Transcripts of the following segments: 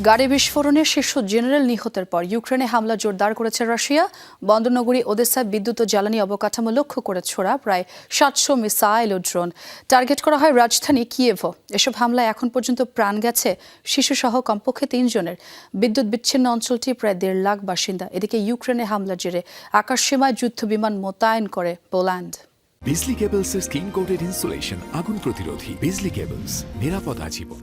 গাড়ি বিস্ফোরণে শীর্ষ জেনারেল নিহতের পর ইউক্রেনে হামলা জোরদার করেছে রাশিয়া। বন্দরনগরী ওদেসায় বিদ্যুৎ ও জ্বালানি অবকাঠামো লক্ষ্য করে ছোড়া প্রায় সাতশো মিসাইল ও ড্রোন। টার্গেট করা হয় রাজধানী কিয়েভো এসব হামলায় এখন পর্যন্ত প্রাণ গেছে শিশুসহ কমপক্ষে তিনজনের। বিদ্যুৎ বিচ্ছিন্ন অঞ্চলটি প্রায় দেড় লাখ বাসিন্দা। এদিকে ইউক্রেনে হামলার জেরে আকাশসীমায় যুদ্ধ বিমান মোতায়েন করে পোল্যান্ড। বিজলি কেবলসের স্কিন কোটেড ইনসুলেশন, আগুন প্রতিরোধী। বিজলি কেবলস, নিরাপদ আজীবন।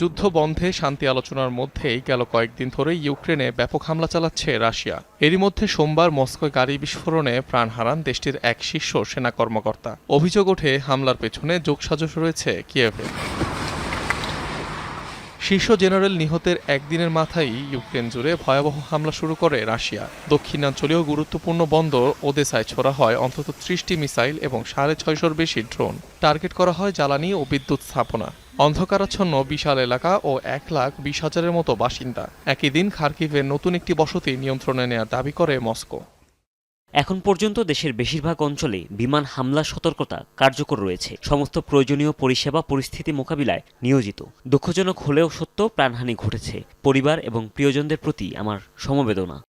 যুদ্ধ বন্ধে শান্তি আলোচনার মধ্যেই গেল কয়েকদিন ধরে ইউক্রেনে ব্যাপক হামলা চালাচ্ছে রাশিয়া। এরই মধ্যে সোমবার মস্কোয় গাড়ি বিস্ফোরণে প্রাণ হারান দেশটির এক শীর্ষ সেনা কর্মকর্তা। অভিযোগ ওঠে, হামলার পেছনে যোগসাজশ রয়েছে কিয়েভে। শীর্ষ জেনারেল নিহতের একদিনের মাথায় ইউক্রেন জুড়ে ভয়াবহ হামলা শুরু করে রাশিয়া। দক্ষিণাঞ্চলীয় গুরুত্বপূর্ণ বন্দর ওদেসায় ছোড়া হয় অন্তত ত্রিশটি মিসাইল এবং সাড়ে ছয়শোর বেশি ড্রোন। টার্গেট করা হয় জ্বালানি ও বিদ্যুৎ স্থাপনা। অন্ধকারাচ্ছন্ন বিশাল এলাকা ও এক লাখ বিশ হাজারের মতো বাসিন্দা। একই দিন খার্কিভের নতুন একটি বসতি নিয়ন্ত্রণে নেওয়ার দাবি করে মস্কো। এখন পর্যন্ত দেশের বেশিরভাগ অঞ্চলে বিমান হামলা সতর্কতা কার্যকর রয়েছে। সমস্ত প্রয়োজনীয় পরিষেবা পরিস্থিতি মোকাবিলায় নিয়োজিত। দুঃখজনক হলেও সত্য প্রাণহানি ঘটেছে। পরিবার এবং প্রিয়জনদের প্রতি আমার সমবেদনা।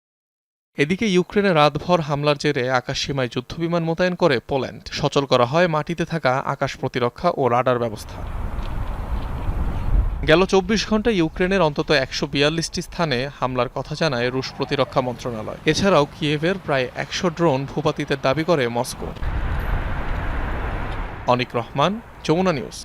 এদিকে ইউক্রেনে রাতভর হামলার জেরে আকাশসীমায় যুদ্ধবিমান মোতায়েন করে পোল্যান্ড। সচল করা হয় মাটিতে থাকা আকাশ প্রতিরক্ষা ও রাডার ব্যবস্থা। গেল চব্বিশ ঘন্টায় ইউক্রেনের অন্তত একশো বিয়াল্লিশটি স্থানে হামলার কথা জানায় রুশ প্রতিরক্ষা মন্ত্রণালয়। এছাড়াও কিয়েভের প্রায় একশো ড্রোন ভূপাতিতের দাবি করে মস্কো। অনিক রহমান, যমুনা নিউজ।